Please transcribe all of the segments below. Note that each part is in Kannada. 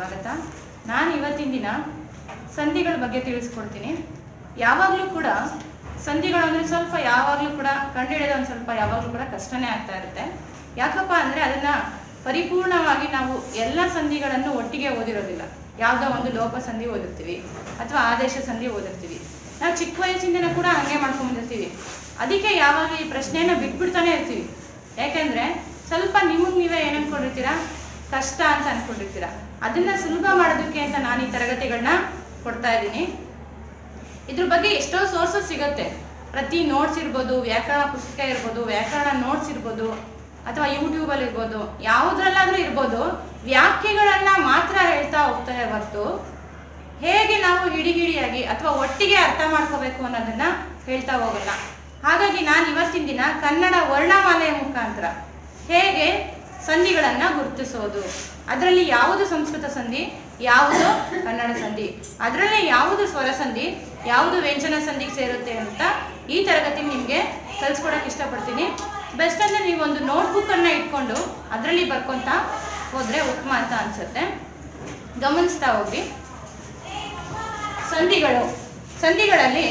ಸ್ವಾಗತ. ನಾನು ಇವತ್ತಿನ ದಿನ ಸಂಧಿಗಳ ಬಗ್ಗೆ ತಿಳಿಸ್ಕೊಡ್ತೀನಿ. ಯಾವಾಗಲೂ ಕೂಡ ಸಂಧಿಗಳು ಅಂದರೆ ಸ್ವಲ್ಪ ಯಾವಾಗಲೂ ಕೂಡ ಕಂಡುಹಿಡಿಯೋದು ಒಂದು ಸ್ವಲ್ಪ ಯಾವಾಗಲೂ ಕೂಡ ಕಷ್ಟನೇ ಆಗ್ತಾ ಇರುತ್ತೆ. ಯಾಕಪ್ಪ ಅಂದರೆ ಅದನ್ನು ಪರಿಪೂರ್ಣವಾಗಿ ನಾವು ಎಲ್ಲ ಸಂಧಿಗಳನ್ನು ಒಟ್ಟಿಗೆ ಓದಿರೋದಿಲ್ಲ. ಯಾವುದೋ ಒಂದು ಲೋಪ ಸಂಧಿ ಓದಿರ್ತೀವಿ ಅಥವಾ ಆದೇಶ ಸಂಧಿ ಓದಿರ್ತೀವಿ. ನಾವು ಚಿಕ್ಕ ವಯಸ್ಸಿಂದನೂ ಕೂಡ ಹಂಗೆ ಮಾಡ್ಕೊಂಡ್ಬಂದಿರ್ತೀವಿ ಅದಕ್ಕೆ ಯಾವಾಗ ಈ ಪ್ರಶ್ನೆಯನ್ನು ಬಿಟ್ಬಿಡ್ತಾನೆ ಇರ್ತೀವಿ. ಯಾಕೆಂದರೆ ಸ್ವಲ್ಪ ನಿಮಗೆ ನೀವೇ ಏನಂದ್ಕೊಂಡಿರ್ತೀರಾ ಕಷ್ಟ ಅಂತ ಅನ್ಕೊಂಡಿರ್ತೀರಾ. ಅದನ್ನ ಸುಲಭ ಮಾಡೋದಕ್ಕೆ ಅಂತ ನಾನು ಈ ತರಗತಿಗಳನ್ನ ಕೊಡ್ತಾ ಇದ್ದೀನಿ. ಇದ್ರ ಬಗ್ಗೆ ಎಷ್ಟೋ ಸೋರ್ಸಸ್ ಸಿಗುತ್ತೆ. ಪ್ರತಿ ನೋಟ್ಸ್ ಇರ್ಬೋದು, ವ್ಯಾಕರಣ ಪುಸ್ತಕ ಇರ್ಬೋದು, ವ್ಯಾಕರಣ ನೋಟ್ಸ್ ಇರ್ಬೋದು, ಅಥವಾ ಯೂಟ್ಯೂಬಲ್ಲಿ ಇರ್ಬೋದು, ಯಾವುದ್ರಲ್ಲಾದ್ರೂ ಇರ್ಬೋದು, ವ್ಯಾಖ್ಯೆಗಳನ್ನ ಮಾತ್ರ ಹೇಳ್ತಾ ಹೋಗ್ತಾರೆ ಹೊರತು ಹೇಗೆ ನಾವು ಹಿಡಿಗಿಡಿಯಾಗಿ ಅಥವಾ ಒಟ್ಟಿಗೆ ಅರ್ಥ ಮಾಡ್ಕೋಬೇಕು ಅನ್ನೋದನ್ನ ಹೇಳ್ತಾ ಹೋಗಲ್ಲ. ಹಾಗಾಗಿ ನಾನು ಇವತ್ತಿನ ದಿನ ಕನ್ನಡ ವರ್ಣಮಾಲೆಯ ಮುಖಾಂತರ ಹೇಗೆ ಸಂಧಿಗಳನ್ನ ಗುರುತಿಸೋದು. ಅದರಲ್ಲಿ ಯಾವುದು ಸಂಸ್ಕೃತ ಸಂಧಿ, ಯಾವುದು ಕನ್ನಡ ಸಂಧಿ? ಅದರಲ್ಲೇ ಯಾವುದು ಸ್ವರ ಸಂಧಿ, ಯಾವುದು ವ್ಯಂಜನ ಸಂಧಿಗೆ ಸೇರುತ್ತೆ ಅಂತ ಈ ತರಗತಿ ನಿಮಗೆ ಕಲಿಸ್ಕೊಡಕ್ಕೆ ಇಷ್ಟಪಡ್ತೀನಿ. ಬೆಸ್ಟ್ ಅಂದರೆ ನೀವು ಒಂದು ನೋಟ್ಬುಕ್ಕನ್ನು ಇಟ್ಕೊಂಡು ಅದರಲ್ಲಿ ಬರ್ಕೊಂತ ಹೋದ್ರೆ ಉತ್ತಮ ಅಂತ ಅನ್ಸುತ್ತೆ. ಗಮನಿಸ್ತಾ ಹೋಗಿ ಸಂಧಿಗಳು. ಸಂಧಿಗಳಲ್ಲಿ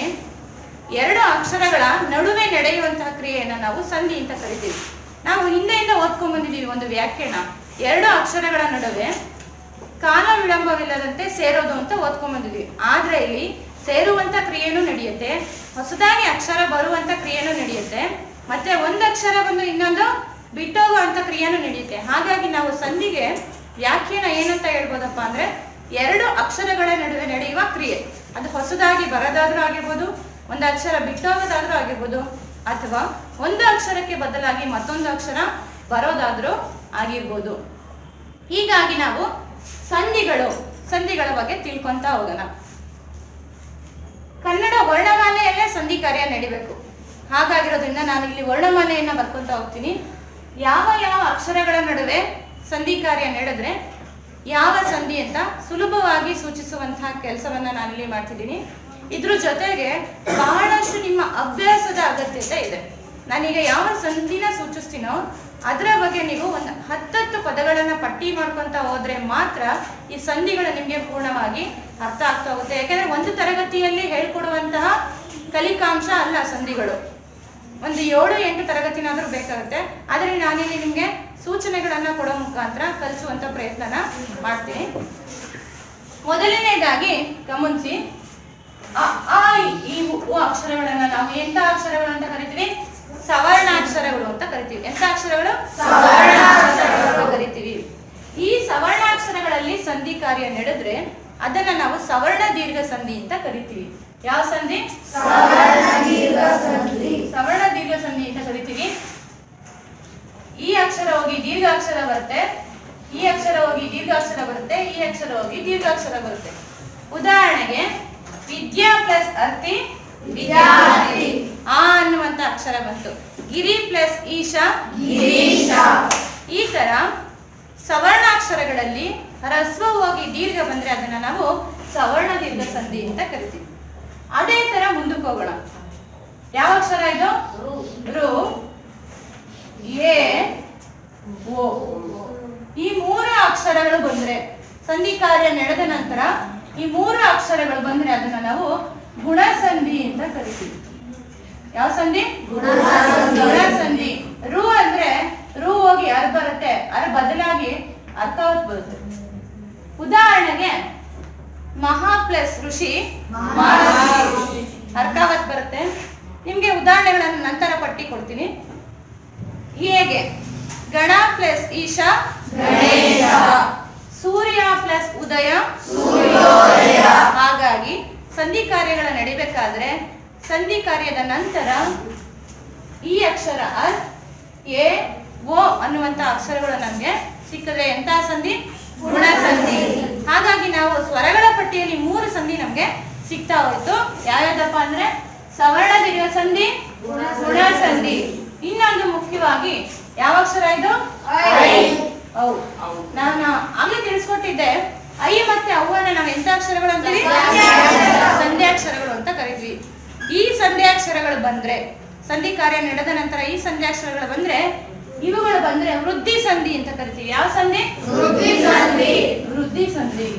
ಎರಡು ಅಕ್ಷರಗಳ ನಡುವೆ ನಡೆಯುವಂತಹ ಕ್ರಿಯೆಯನ್ನು ನಾವು ಸಂಧಿ ಅಂತ ಕರಿತೀವಿ. ನಾವು ಹಿಂದೆಯಿಂದ ಓದ್ಕೊಂಡ್ ಬಂದಿದ್ದೀವಿ ಒಂದು ವ್ಯಾಖ್ಯಾನ. ಎರಡು ಅಕ್ಷರಗಳ ನಡುವೆ ಕಾಲ ವಿಳಂಬವಿಲ್ಲದಂತೆ ಸೇರೋದು ಅಂತ ಓದ್ಕೊಂಡ್ ಬಂದಿದ್ವಿ. ಆದ್ರೆ ಇಲ್ಲಿ ಸೇರುವಂತ ಕ್ರಿಯೆನೂ ನಡೆಯುತ್ತೆ, ಹೊಸದಾಗಿ ಅಕ್ಷರ ಬರುವಂತ ಕ್ರಿಯೆನೂ ನಡೆಯುತ್ತೆ, ಮತ್ತೆ ಒಂದು ಅಕ್ಷರ ಬಂದು ಇನ್ನೊಂದು ಬಿಟ್ಟೋಗುವಂತ ಕ್ರಿಯೆನೂ ನಡೆಯುತ್ತೆ. ಹಾಗಾಗಿ ನಾವು ಸಂಧಿಗೆ ವ್ಯಾಖ್ಯಾನ ಏನಂತ ಹೇಳ್ಬೋದಪ್ಪ ಅಂದ್ರೆ ಎರಡು ಅಕ್ಷರಗಳ ನಡುವೆ ನಡೆಯುವ ಕ್ರಿಯೆ. ಅದು ಹೊಸದಾಗಿ ಬರೋದಾದ್ರೂ ಆಗಿರ್ಬೋದು, ಒಂದು ಅಕ್ಷರ ಬಿಟ್ಟೋಗೋದಾದ್ರೂ ಆಗಿರ್ಬೋದು ಅಥವಾ ಒಂದು ಅಕ್ಷರಕ್ಕೆ ಬದಲಾಗಿ ಮತ್ತೊಂದು ಅಕ್ಷರ ಬರೋದಾದ್ರೂ ಆಗಿರ್ಬೋದು. ಹೀಗಾಗಿ ನಾವು ಸಂಧಿಗಳು, ಸಂಧಿಗಳ ಬಗ್ಗೆ ತಿಳ್ಕೊಂತ ಹೋಗೋಣ. ಕನ್ನಡ ವರ್ಣಮಾಲೆಯಲ್ಲೇ ಸಂಧಿ ಕಾರ್ಯ ನಡಿಬೇಕು. ಹಾಗಾಗಿರೋದ್ರಿಂದ ನಾನು ಇಲ್ಲಿ ವರ್ಣಮಾಲೆಯನ್ನ ಬರ್ಕೊಂತ ಹೋಗ್ತೀನಿ. ಯಾವ ಯಾವ ಅಕ್ಷರಗಳ ನಡುವೆ ಸಂಧಿ ಕಾರ್ಯ ನಡೆದ್ರೆ ಯಾವ ಸಂಧಿ ಅಂತ ಸುಲಭವಾಗಿ ಸೂಚಿಸುವಂತಹ ಕೆಲಸವನ್ನ ನಾನಿಲ್ಲಿ ಮಾಡ್ತಿದ್ದೀನಿ. ಇದ್ರ ಜೊತೆಗೆ ಬಹಳಷ್ಟು ನಿಮ್ಮ ಅಭ್ಯಾಸದ ಅಗತ್ಯತೆ ಇದೆ. ನಾನೀಗ ಯಾವ ಸಂಧಿನ ಸೂಚಿಸ್ತೀನೋ ಅದರ ಬಗ್ಗೆ ನೀವು ಒಂದು ಹತ್ತತ್ತು ಪದಗಳನ್ನು ಪಟ್ಟಿ ಮಾಡ್ಕೊಂತ ಹೋದ್ರೆ ಮಾತ್ರ ಈ ಸಂಧಿಗಳು ನಿಮಗೆ ಪೂರ್ಣವಾಗಿ ಅರ್ಥ ಆಗ್ತಾ ಹೋಗುತ್ತೆ. ಯಾಕಂದ್ರೆ ಒಂದು ತರಗತಿಯಲ್ಲಿ ಹೇಳ್ಕೊಡುವಂತಹ ಕಲಿಕಾಂಶ ಅಲ್ಲ ಸಂಧಿಗಳು. ಒಂದು ಏಳು ಎಂಟು ತರಗತಿನಾದರೂ ಬೇಕಾಗುತ್ತೆ. ಆದರೆ ನಾನಿಲ್ಲಿ ನಿಮಗೆ ಸೂಚನೆಗಳನ್ನು ಕೊಡೋ ಮುಖಾಂತರ ಕಲಿಸುವಂತ ಪ್ರಯತ್ನನ ಮಾಡ್ತೀನಿ. ಮೊದಲನೇದಾಗಿ ಗಮನಿಸಿ ಆ, ಈ ಉ, ಅಕ್ಷರಗಳನ್ನ ನಾವು ಎಂತ ಅಕ್ಷರಗಳು ಅಂತ ಕರಿತೀವಿ? ಸವರ್ಣಾಕ್ಷರಗಳು ಅಂತ ಕರಿತೀವಿ. ಎಂತ ಅಕ್ಷರಗಳು? ಸವರ್ಣಾಕ್ಷರಗಳು ಅಂತ ಕರಿತೀವಿ. ಈ ಸವರ್ಣಾಕ್ಷರಗಳಲ್ಲಿ ಸಂಧಿ ಕಾರ್ಯ ನಡೆದ್ರೆ ಅದನ್ನ ನಾವು ಸವರ್ಣ ದೀರ್ಘ ಸಂಧಿ ಅಂತ ಕರಿತೀವಿ. ಯಾವ ಸಂಧಿ. ಸವರ್ಣ ದೀರ್ಘ ಸಂಧಿ ಅಂತ ಕರಿತೀವಿ. ಈ ಅಕ್ಷರ ಹೋಗಿ ದೀರ್ಘ ಅಕ್ಷರ ಬರುತ್ತೆ. ಈ ಅಕ್ಷರ ಹೋಗಿ ದೀರ್ಘ ಅಕ್ಷರ ಬರುತ್ತೆ. ಈ ಅಕ್ಷರ ಹೋಗಿ ದೀರ್ಘ ಅಕ್ಷರ ಬರುತ್ತೆ. ಉದಾಹರಣೆಗೆ ವಿದ್ಯಾ ಪ್ಲಸ್ ಅರ್ತಿ ವಿದ್ಯಾರ್ಥಿ. ಆ ಅನ್ನುವಂತ ಅಕ್ಷರ ಬಂತು. ಗಿರಿ ಪ್ಲಸ್ ಈಶಾ. ಈ ತರ ಸವರ್ಣಾಕ್ಷರಗಳಲ್ಲಿ ಹ್ರಸ್ವ ಹೋಗಿ ದೀರ್ಘ ಬಂದ್ರೆ ಅದನ್ನ ನಾವು ಸವರ್ಣ ದೀರ್ಘ ಸಂಧಿ ಅಂತ ಕರಿತೀವಿ. ಅದೇ ತರ ಮುಂದಕ್ಕೆ ಹೋಗೋಣ. ಯಾವ ಅಕ್ಷರ ಇದು? ರು. ಎ. ಓ. ಈ ಮೂರು ಅಕ್ಷರಗಳು ಬಂದ್ರೆ ಸಂಧಿ ಕಾರ್ಯ ನಡೆದ ನಂತರ ಈ ಮೂರು ಅಕ್ಷರಗಳು ಬಂದ್ರೆ ಅದನ್ನ ನಾವು ಗುಣಸಂಧಿ ಅಂತ ಕರಿತೀವಿ. ಯಾವ ಸಂಧಿ? ಗುಣಸಂಧಿ. ರು ಅಂದ್ರೆ ರು ಹೋಗಿ ಅರ್ ಬರುತ್ತೆ? ಅರ್ ಬದಲಾಗಿ ಅರ್ಥವತ್ ಬರುತ್ತೆ. ಉದಾಹರಣೆಗೆ ಮಹಾ ಪ್ಲಸ್ ಋಷಿ. ಅರ್ಕಾವತ್ ಬರುತ್ತೆ. ನಿಮ್ಗೆ ಉದಾಹರಣೆಗಳನ್ನು ನಂತರ ಪಟ್ಟಿ ಕೊಡ್ತೀನಿ. ಹೇಗೆ? ಗಣ ಪ್ಲಸ್ ಈಶಾ. ಗಣೇಶ. ಸೂರ್ಯ ಪ್ಲಸ್ ಉದಯ. ಸೂರ್ಯೋದಯ ಹಾಗಾಗಿ ಸಂಧಿ ಕಾರ್ಯಗಳ ನಡಿಬೇಕಾದ್ರೆ ಸಂಧಿ ಕಾರ್ಯದ ನಂತರ ಈ ಅಕ್ಷರ ಅರ್ ಎ ಓ ಅನ್ನುವಂತ ಅಕ್ಷರಗಳು ನಮಗೆ ಸಿಕ್ಕದೆ ಎಂತ ಸಂಧಿ? ಗುಣ ಸಂಧಿ ಹಾಗಾಗಿ ನಾವು ಸ್ವರಗಳ ಪಟ್ಟಿಯಲ್ಲಿ ಮೂರು ಸಂಧಿ ನಮಗೆ ಸಿಗ್ತಾ ಹೋಯ್ತು. ಯಾವ್ಯಾವ್ದಪ್ಪ ಅಂದ್ರೆ? ಸವರ್ಣ ಸಂಧಿ ಗುಣ ಸಂಧಿ ಇನ್ನೊಂದು ಮುಖ್ಯವಾಗಿ ಯಾವ ಅಕ್ಷರ ಇದು? ನಾನು ಆಗ್ಲೇ ತಿಳಿಸ್ಕೊಟ್ಟಿದ್ದೆ. ಐ ಮತ್ತೆ ಅವ್ವನ್ನ ನಾವು ಎಂತ ಅಕ್ಷರಗಳು ಅಂತೀವಿ ಸಂಧ್ಯಾಕ್ಷರಗಳು. ಅಂತ ಕರಿತೀವಿ ಈ ಸಂಧ್ಯಾಕ್ಷರಗಳು ಬಂದ್ರೆ ಸಂಧಿ ಕಾರ್ಯ ನಡೆದ ನಂತರ ಈ ಸಂಧ್ಯಾಕ್ಷರಗಳು ಬಂದ್ರೆ ಇವುಗಳು ಬಂದ್ರೆ ವೃದ್ಧಿ ಸಂಧಿ ಅಂತ ಕರಿತೀವಿ. ಯಾವ ಸಂಧಿ? ವೃದ್ಧಿ ಸಂಧಿ. ವೃದ್ಧಿ ಸಂಧಿ.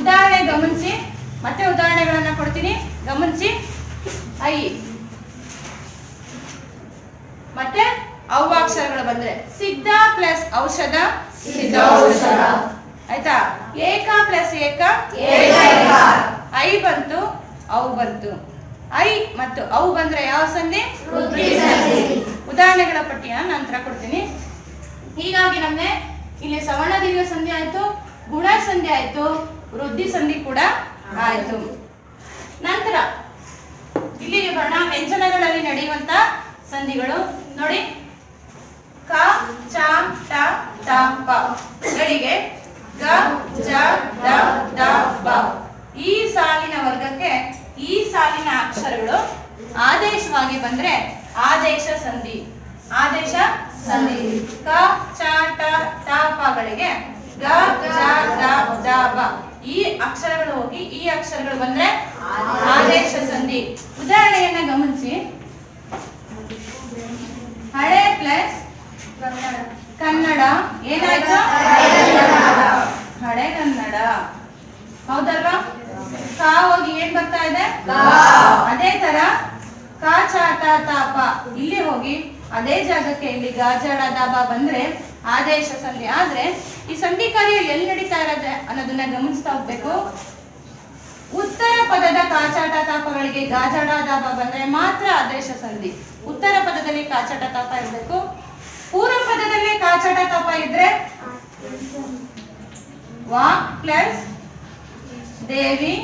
ಉದಾಹರಣೆ ಗಮನಿಸಿ. ಮತ್ತೆ ಉದಾಹರಣೆಗಳನ್ನ ಕೊಡ್ತೀನಿ. ಗಮನಿಸಿ. ಐ ಮತ್ತೆ ಅವ್ವಾಕ್ಷರಗಳು ಬಂದ್ರೆ ಸಿದ್ಧ ಪ್ಲಸ್ ಔಷಧ? ಸಿದ್ಧೌಷಧ. ಆಯ್ತಾ? ಏಕ ಪ್ಲಸ್ ಏಕ. ಐ ಬಂತು ಅವು ಬಂತು. ಐ ಮತ್ತು ಅವು ಬಂದ್ರೆ ಯಾವ ಸಂಧಿ. ಉದಾಹರಣೆಗಳ ಪಟ್ಟಿಯ ನಂತರ ಕೊಡ್ತೀನಿ. ಹೀಗಾಗಿ ನಮ್ಗೆ ಇಲ್ಲಿ ಸವರ್ಣ ದೀರ್ಘ ಸಂಧಿ ಆಯ್ತು ಗುಣ ಸಂಧಿ ಆಯ್ತು ವೃದ್ಧಿ ಸಂಧಿ ಕೂಡ ಆಯ್ತು. ನಂತರ ಇಲ್ಲಿ ವರ್ಣ ವ್ಯಂಜನಗಳಲ್ಲಿ ನಡೆಯುವಂತ ಸಂಧಿಗಳು. ನೋಡಿ. ಕ, ಚ, ಟ ಟ ಪ ಗಳಿಗೆ ಗ, ಜ, ಡ ದ ಬ. ಈ ಸಾಲಿನ ವರ್ಗಕ್ಕೆ ಈ ಸಾಲಿನ ಅಕ್ಷರಗಳು ಆದೇಶವಾಗಿ ಬಂದ್ರೆ ಆದೇಶ ಸಂಧಿ. ಆದೇಶ ಸಂಧಿ. ಕ, ಚ, ಟ ತ ಪಗಳಿಗೆ ಗ, ಜ, ಡ ದ ಬ. ಈ ಅಕ್ಷರಗಳು ಹೋಗಿ ಈ ಅಕ್ಷರಗಳು ಬಂದ್ರೆ ಆದೇಶ ಸಂಧಿ. ಉದಾಹರಣೆಯನ್ನ ಗಮನಿಸಿ. ಹಳೆ ಪ್ಲಸ್ ಕನ್ನಡ. ಏನಾಯ್ತು? ಹಳೆ ಕನ್ನಡ. ಹೌದಲ್ವಾ? ಕಾ ಹೋಗಿ ಏನ್ ಬರ್ತಾ ಇದೆ. ಅದೇ ತರ ಕಾ ಚಾಟ ತಾಪ ಇಲ್ಲಿ ಹೋಗಿ ಅದೇ ಜಾಗಕ್ಕೆ ಇಲ್ಲಿ ಗಾಜಾಡ ದಾಬ ಬಂದ್ರೆ ಆದೇಶ ಸಂಧಿ. ಆದ್ರೆ ಈ ಸಂಧಿ ಕಾರ್ಯ ಎಲ್ಲಿ ನಡೀತಾ ಇರೋದೆ ಅನ್ನೋದನ್ನ ಗಮನಿಸ್ತಾ ಹೋಗ್ಬೇಕು. ಉತ್ತರ ಪದದ ಕಾಚಾಟ ತಾಪಗಳಿಗೆ ಗಾಜಾಡ ದಾಬ ಬಂದ್ರೆ ಮಾತ್ರ ಆದೇಶ ಸಂಧಿ. ಉತ್ತರ ಪದದಲ್ಲಿ ಕಾಚಾಟ ತಾಪ ಇರಬೇಕು. ಪೂರ್ವ ಪದದಲ್ಲಿ ಕಾಚಾಟ ತಪ ಇದ್ರೆ? ವಾಕ್ ಪ್ಲಸ್ ದೇವಿ.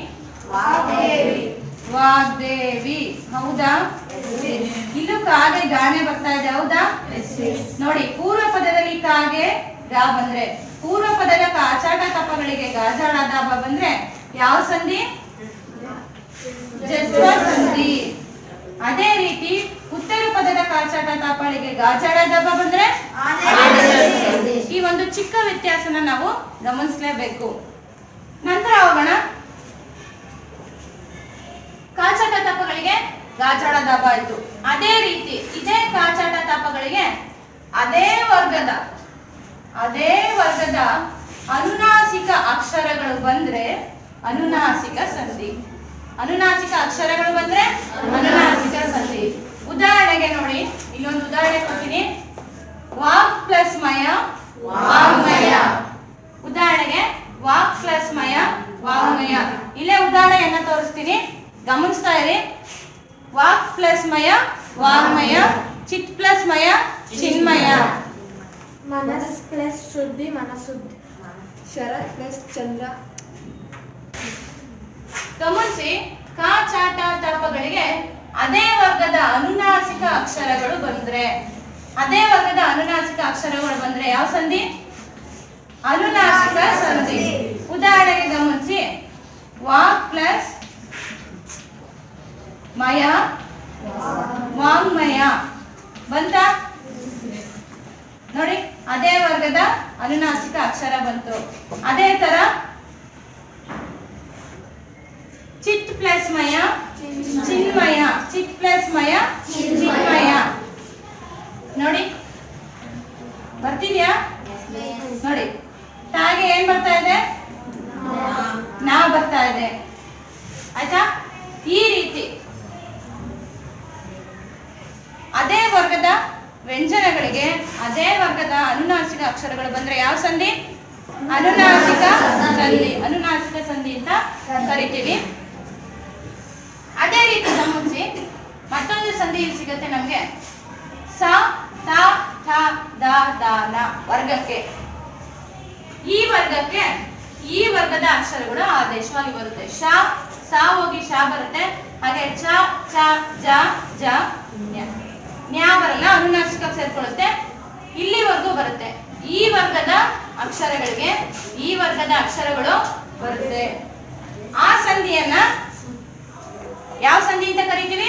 ವಾಗ್ದೇವಿ. ಹೌದಾ? ಇಲ್ಲೂ ಕಾಗೆ ಗಾನೆ ಬರ್ತಾ ಇದೆ ಹೌದಾ? ನೋಡಿ ಪೂರ್ವ ಪದದಲ್ಲಿ ಕಾಗೆ ಗಾ ಬಂದ್ರೆ. ಪೂರ್ವ ಪದದ ಕಾಚಾಟ ತಪಗಳಿಗೆ ಗಾಜಾಳ ದಾಬ ಬಂದ್ರೆ ಯಾವ ಸಂಧಿ? ಜಸ್ವ ಸಂಧಿ. ಅದೇ ರೀತಿ ಪದದ ಕಾಚಾಟ ತಾಪಾಳಿಗೆ ಗಾಜಾಡ ದಾಬ ಬಂದ್ರೆ. ಈ ಒಂದು ಚಿಕ್ಕ ವ್ಯತ್ಯಾಸನ ನಾವು ಗಮನಿಸಲೇಬೇಕು. ನಂತರ ಹೋಗೋಣ. ಕಾಚಾಟ ತಾಪಗಳಿಗೆ ಗಾಚಾಡ ದಾಬ ಆಯ್ತು. ಅದೇ ರೀತಿ ಇದೇ ಕಾಚಾಟ ತಾಪಗಳಿಗೆ ಅದೇ ವರ್ಗದ ಅದೇ ವರ್ಗದ ಅನುನಾಸಿಕ ಅಕ್ಷರಗಳು ಬಂದ್ರೆ ಅನುನಾಸಿಕ ಸಂಧಿ. ಅನುನಾಸಿಕ ಅಕ್ಷರಗಳು ಬಂದ್ರೆ ಅನುನಾಸಿಕ ಸಂಧಿ. ಉದಾಹರಣೆಗೆ ನೋಡಿ ಇಲ್ಲೊಂದು ಉದಾಹರಣೆ ಕೊಡ್ತೀನಿ. ವಾಕ್ ಪ್ಲಸ್ ಮಯ ವಾಮಯ ಉದಾಹರಣೆಗೆ ವಾಕ್ ಪ್ಲಸ್ ಮಯ ವಾಮಯ ಇಲ್ಲೇ ಉದಾಹರಣೆಯನ್ನ ತೋರಿಸ್ತೀನಿ. ಗಮನಿಸ್ತಾ ಇರಿ. ವಾಕ್ ಪ್ಲಸ್ ಮಯ ವಾಮಯ ಚಿತ್ ಪ್ಲಸ್ ಮಯ ಚಿನ್ಮಯ ಮನಸ್ ಪ್ಲಸ್ ಶುದ್ಧಿ ಮನಸ್ಸು ಶರತ್ ಪ್ಲಸ್ ಚಂದ್ರ. ಗಮನಿಸಿ ಕಾ ಚಾಟ ತಪಗಳಿಗೆ ಅದೇ ವರ್ಗದ ಅನುನಾಸಿಕ ಅಕ್ಷರಗಳು ಬಂದ್ರೆ, ಅದೇ ವರ್ಗದ ಅನುನಾಸಿಕ ಅಕ್ಷರಗಳು ಬಂದ್ರೆ ಯಾವ ಸಂಧಿ? ಅನುನಾಸಿಕ ಸಂಧಿ. ಉದಾಹರಣೆಗೆ ಗಮನಿಸಿ ವಾಕ್ ಪ್ಲಸ್ ಮಯ, ವಾಂಗ್ಮಯ. ಬಂತ? ನೋಡಿ, ಅದೇ ವರ್ಗದ ಅನುನಾಸಿಕ ಅಕ್ಷರ ಬಂತು. ಅದೇ ತರ ಚಿತ್ ಪ್ಲಸ್ ಮಯ ಚಿನ್ಮಯ ಚಿತ್ ಪ್ಲಸ್ ಮಯ ಚಿನ್ಮಯ ನೋಡಿ ಬರ್ತಿದ್ಯಾ ನೋಡಿ ತಾಗೆ ಏನ್ ಬರ್ತಾ ಇದೆ ನಾ ಬರ್ತಾ ಇದೆ ಆಯ್ತಾ ಈ ರೀತಿ ಅದೇ ವರ್ಗದ ವ್ಯಂಜನಗಳಿಗೆ ಅದೇ ವರ್ಗದ ಅನುನಾಸಿಕ ಅಕ್ಷರಗಳು ಬಂದ್ರೆ ಯಾವ ಸಂಧಿ ಅನುನಾಸಿಕ ಸಂಧಿ ಅನುನಾಸಿಕ ಸಂಧಿ ಅಂತ ಕರಿತೀವಿ ಅದೇ ರೀತಿ ಗಮನಿಸಿ ಇಲ್ಲಿ ಸಿಗುತ್ತೆ ನಮ್ಗೆ? ಸ, ತ ಥ ದ ನ ವರ್ಗಕ್ಕೆ. ಈ ವರ್ಗಕ್ಕೆ ಈ ವರ್ಗದ ಅಕ್ಷರಗಳು ಆದೇಶವಾಗಿ ಬರುತ್ತೆ. ಶ, ಸ ಹೋಗಿ ಶ ಬರುತ್ತೆ. ಹಾಗೆ ಚ ಚ ಜ ಜ ನ್ಯಾ ಬರಲ್ಲ, ಅನುನಾಸಿಕ ಸೇರ್ಕೊಳ್ಳುತ್ತೆ. ಇಲ್ಲಿವರೆಗೂ ಬರುತ್ತೆ. ಈ ವರ್ಗದ ಅಕ್ಷರಗಳಿಗೆ, ಈ ವರ್ಗದ ಅಕ್ಷರಗಳು ಬರುತ್ತೆ ಆ ಸಂಧಿಯನ್ನ ಯಾವ ಸಂಧಿ ಅಂತ ಕರಿತೀವಿ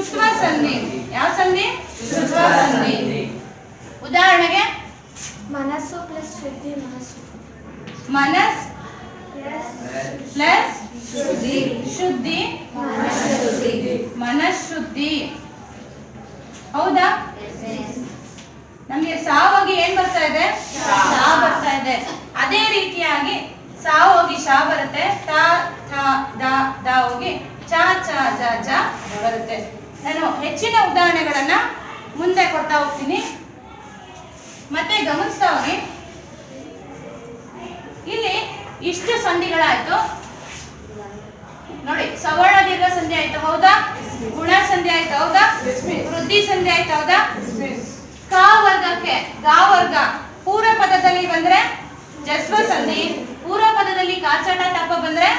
ಶುತ್ವ ಸಂಧಿ. ಯಾವ ಸಂಧಿ? ಶುತ್ವ ಸಂಧಿ. ಉದಾಹರಣೆಗೆ? ಮನಸ್ಸು ಪ್ಲಸ್ ಶುದ್ಧಿ ಮನಸ್ಸು. ಮನಸ್ ಪ್ಲಸ್ ಶುದ್ಧಿ. ಶುದ್ಧಿ ಮನಃಶುದ್ಧಿ. ಹೌದಾ? ನಮ್ಗೆ ಸಾವಾಗಿ ಏನ್ ಬರ್ತಾ ಇದೆ? ಸಾ ಬರ್ತಾ ಇದೆ. ಅದೇ ರೀತಿಯಾಗಿ ಸಾ ಹೋಗಿ ಶಾ ಬರುತ್ತೆ. ತ ಥ ದ ದ ಹೋಗಿ ಚ ಚ ಜ ಜ ಬರುತ್ತೆ. ನಾನು ಹೆಚ್ಚಿನ ಉದಾಹರಣೆಗಳನ್ನು ಮುಂದೆ ಕೊಡ್ತಾ ಹೋಗ್ತೀನಿ. ಮತ್ತೆ ಗಮನಿಸ್ತಾ ಹೋಗಿ. ಇಲ್ಲಿ ಇಷ್ಟು ಸಂಧಿಗಳಾಯ್ತು. ನೋಡಿ, ಸವರ್ಣ ದೀರ್ಘ ಸಂಧಿ ಆಯ್ತು, ಹೌದಾ? ಗುಣ ಸಂಧಿ ಆಯ್ತು, ಹೌದಾ? ವೃದ್ಧಿ ಸಂಧಿ ಆಯ್ತು, ಹೌದಾ? ಕ ವರ್ಗಕ್ಕೆ, ಗ ವರ್ಗ, ಪೂರ್ವ ಪದದಲ್ಲಿ ಬಂದ್ರೆ ಜಸ್ವ ಸಂಧಿ, ಪೂರ್ವ ಪದದಲ್ಲಿ ಕಾಚಾಟ ತಪ್ಪ ಬಂದ್ರೆ,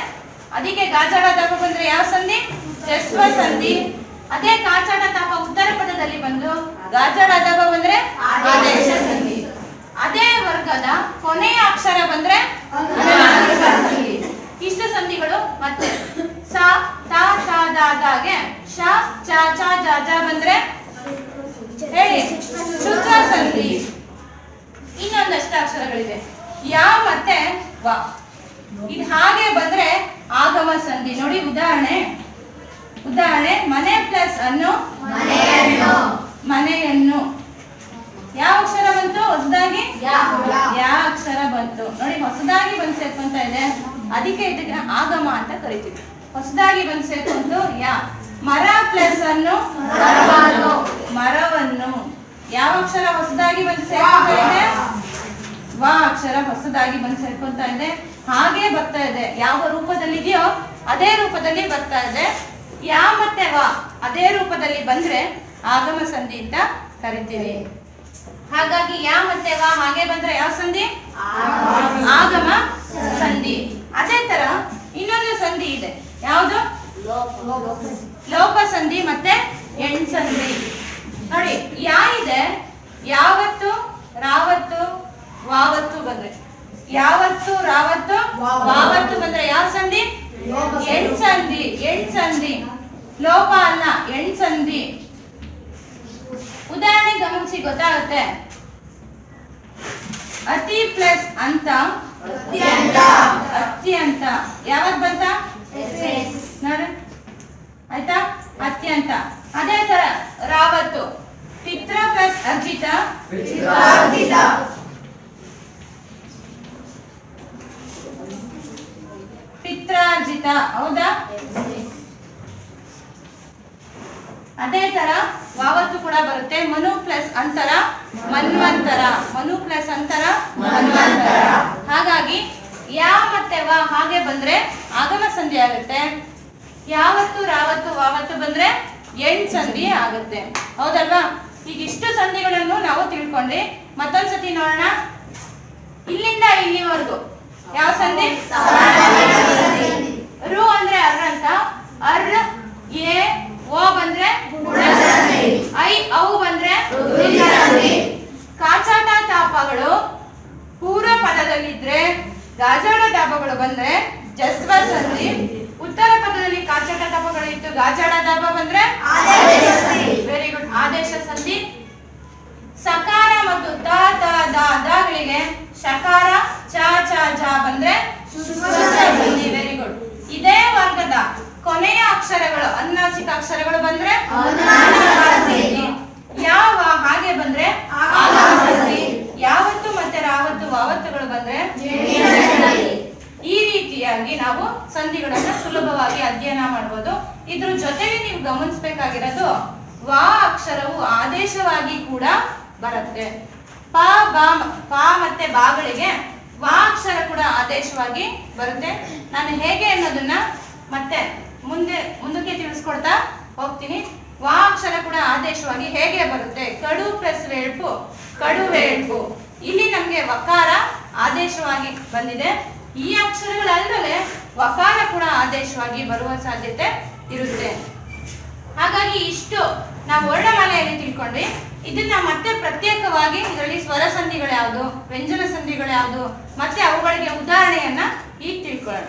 ಅದಕ್ಕೆ ಗಾಚಾಟ ತಪ್ಪ ಬಂದ್ರೆ ಯಾವ ಸಂಧಿ? ಜಸ್ವ ಸಂಧಿ. ಅದೇ ಕಾಚಾಡ ತಾಪ ಉತ್ತರ ಪದದಲ್ಲಿ ಬಂದು ಗಾಜಾಡ ತಾಪ ಬಂದ್ರೆ ಅದೇ ವರ್ಗದ ಕೊನೆಯ ಅಕ್ಷರ ಬಂದ್ರೆ ಇಷ್ಟ ಸಂಧಿ. ಇಷ್ಟು ಸಂಧಿಗಳು ಮತ್ತೆ ಸ, ತ ದಾಗೆ ಶ ಚ ಚ, ಜ ಜ ಬಂದ್ರೆ ಹೇಳಿ ಸಂಧಿ. ಇನ್ನೊಂದಷ್ಟು ಅಕ್ಷರಗಳಿವೆ ಯಾ ಮತ್ತೆ ವ. ಇದು ಹಾಗೆ ಬಂದ್ರೆ ಆಗಮ ಸಂಧಿ. ನೋಡಿ ಉದಾಹರಣೆ. ಉದಾಹರಣೆ ಮನೆ ಪ್ಲಸ್ ಅನ್ನು ಮನೆಯನ್ನು. ಯಾವ ಅಕ್ಷರ ಬಂತು? ಹೊಸದಾಗಿ? ಯಾ. ಯಾ ಅಕ್ಷರ ಬಂತು. ನೋಡಿ ಹೊಸದಾಗಿ ಬಂದು ಸೇರ್ಕೊಂತ ಇದೆ. ಅದಕ್ಕೆ ಇದಕ್ಕೆ ಆಗಮ ಅಂತ ಕರಿತೀವಿ. ಹೊಸದಾಗಿ ಬಂದು ಸೇರ್ಕೊಂತು ಯಾ. ಮರ ಪ್ಲಸ್ ಅನ್ನು ಮರವನ್ನು. ಮರವನ್ನು. ಯಾವ ಅಕ್ಷರ ಹೊಸದಾಗಿ ಬಂದು ಸೇರ್ಕೊಂತ ಇದೆ? ವಾ ಅಕ್ಷರ ಹೊಸದಾಗಿ ಬಂದು ಸೇರ್ಕೊಂತ ಇದೆ. ಹಾಗೆ ಬರ್ತಾ ಇದೆ. ಯಾವ ರೂಪದಲ್ಲಿದೆಯೋ ಅದೇ ರೂಪದಲ್ಲಿ ಬರ್ತಾ ಇದೆ. ಯಾ ಮತ್ತೆ ವಾ? ಅದೇ ರೂಪದಲ್ಲಿ ಬಂದ್ರೆ ಆಗಮ ಸಂಧಿ ಅಂತ ಕರಿತೀವಿ ಹಾಗಾಗಿ ಯಾ ಮತ್ತೆ ವಾ ಹಾಗೆ ಬಂದ್ರೆ ಯಾವ ಸಂಧಿ? ಆಗಮ ಸಂಧಿ. ಅದೇ ತರ ಇನ್ನೊಂದು ಸಂಧಿ ಇದೆ. ಯಾವುದು? ಲೋಪ ಸಂಧಿ ಮತ್ತೆ ಎಣ್ ಸಂಧಿ. ನೋಡಿ ಯಾ ಇದೆ ಯಾವತ್ತು ರಾವತ್ತು ವಾವತ್ತು ಬಂದ್ರೆ. ಯಾವತ್ತು ರಾವತ್ತು ವಾವತ್ತು. ಬಂದ್ರೆ ಯಾವ ಸಂಧಿ. ಎಣ್ ಸಂಧಿ ಎಣ್ ಸಂಧಿ. ಲೋಪ ಅಲ್ಲ ಎಣ್ಸಂಧಿ ಉದಾಹರಣೆ ಗಮನಿಸಿ ಗೊತ್ತಾಗುತ್ತೆ. ಅತಿ ಪ್ಲಸ್ ಅಂತ. ಅತ್ಯಂತ. ಅತ್ಯಂತ ಯಾವಾಗ ಬಂತ? ನೋಡು. ಆಯ್ತಾ? ಅತ್ಯಂತ ಅದೇ ತರ ರಾವತ್ತು. ಪಿತ್ರ ಪ್ಲಸ್ ಅರ್ಜಿತ. ಪಿತ್ರಾರ್ಜಿತ. ಹೌದಾ? ಅದೇ ತರ ವಾವತ್ತು ಕೂಡ ಬರುತ್ತೆ. ಮನು ಪ್ಲಸ್ ಅಂತರ ಮನ್ವಂತರ. ಮನು ಪ್ಲಸ್ ಅಂತರ ಮನ್ವಂತರ. ಹಾಗಾಗಿ ಯಾ ಮತ್ತೆ ವಾ ಹಾಗೆ ಬಂದ್ರೆ ಆಗಮ ಸಂಧಿ ಆಗುತ್ತೆ. ಯಾವತ್ತು, ರಾವತ್ತು, ವಾವತ್ತು ಬಂದ್ರೆ ಎಂಟ್ ಸಂಧಿ ಆಗುತ್ತೆ. ಹೌದಲ್ವಾ? ಈಗ ಇಷ್ಟು ಸಂಧಿಗಳನ್ನು ನಾವು ತಿಳ್ಕೊಂಡ್ರಿ. ಮತ್ತೊಂದ್ಸತಿ ನೋಡೋಣ. ಇಲ್ಲಿಂದ ಇಲ್ಲಿವರೆಗೂ. ಯಾವ ಸಂಧಿ ರು ಅಂದ್ರೆ ಅರ್ ಅಂತ ಅರ್ ಎ ಓ ಬಂದ್ರೆ ಗುಣಸಂಧಿ. ಐ ಔ ಬಂದ್ರೆ ವೃದ್ಧಿಸಂಧಿ. ಕಾಚಾಟ ತಾಪಗಳು ಪೂರ್ವ ಪದದಲ್ಲಿದ್ರೆ ಗಾಜಾಡ ತಾಪಗಳು ಬಂದ್ರೆ ಜಸ್ವ ಸಂಧಿ ಉತ್ತರ ಪದದಲ್ಲಿ ಕಾಚಾಟ ತಾಪಗಳು ಇತ್ತು ಗಾಜಾಡ ತಾಪ ಬಂದ್ರೆ ಆದೇಶ ಸಂಧಿ. ವೆರಿ ಗುಡ್ ಆದೇಶ ಸಂಧಿ ಸಕಾರ ಮತ್ತು ತ ತ ದ ದಗಳಿಗೆ ಶಕಾರ ಚ ಚ ಜ ಬಂದ್ರೆ ಸಂಧಿ ವೆರಿ ಗುಡ್ ಇದೇ ವರ್ಗದ ಕೊನೆಯ ಅಕ್ಷರಗಳು ಅನುನಾಸಿಕ ಅಕ್ಷರಗಳು ಬಂದ್ರೆ. ಯಾವ ಹಾಗೆ ಬಂದ್ರೆ. ಯಾವತ್ತು ಮತ್ತೆ ರಾವತ್ತು ವಾವತ್ತುಗಳು ಬಂದ್ರೆ. ಈ ರೀತಿಯಾಗಿ ನಾವು ಸಂಧಿಗಳನ್ನ ಸುಲಭವಾಗಿ ಅಧ್ಯಯನ ಮಾಡಬಹುದು ಇದ್ರ ಜೊತೆಗೆ ನೀವು ಗಮನಿಸಬೇಕಾಗಿರೋದು ವಾ ಅಕ್ಷರವು ಆದೇಶವಾಗಿ ಕೂಡ ಬರುತ್ತೆ ಪ ಬಾ ಪ ಮತ್ತೆ ಬಾಗಳಿಗೆ ವಾ ಅಕ್ಷರ ಕೂಡ ಆದೇಶವಾಗಿ ಬರುತ್ತೆ ನಾನು ಹೇಗೆ ಅನ್ನೋದನ್ನ ಮತ್ತೆ ಮುಂದೆ ಮುಂದಕ್ಕೆ ತಿಳಿಸ್ಕೊಡ್ತಾ ಹೋಗ್ತೀನಿ. ವಾ ಅಕ್ಷರ ಕೂಡ ಆದೇಶವಾಗಿ ಹೇಗೆ ಬರುತ್ತೆ? ಕಡು ಪ್ಲಸ್ ವೇಳ್ಪು ಕಡು ವೇಳ್ಪು ಇಲ್ಲಿ ನಮ್ಗೆ ವಕಾರ ಆದೇಶವಾಗಿ ಬಂದಿದೆ. ಈ ಅಕ್ಷರಗಳಲ್ಲದೆ ವಕಾರ ಕೂಡ ಆದೇಶವಾಗಿ ಬರುವ ಸಾಧ್ಯತೆ ಇರುತ್ತೆ. ಹಾಗಾಗಿ ಇಷ್ಟು ನಾವು ವರ್ಣಮಾಲೆಯಲ್ಲಿ ತಿಳ್ಕೊಂಡ್ವಿ. ಇದನ್ನ ಮತ್ತೆ ಪ್ರತ್ಯೇಕವಾಗಿ ಇದರಲ್ಲಿ ಸ್ವರ ಸಂಧಿಗಳು ಯಾವುದು ವ್ಯಂಜನ ಸಂಧಿಗಳು ಯಾವುದು ಮತ್ತೆ ಅವುಗಳಿಗೆ ಉದಾಹರಣೆಯನ್ನ ಈಗ ತಿಳ್ಕೊಳ್ಳೋಣ.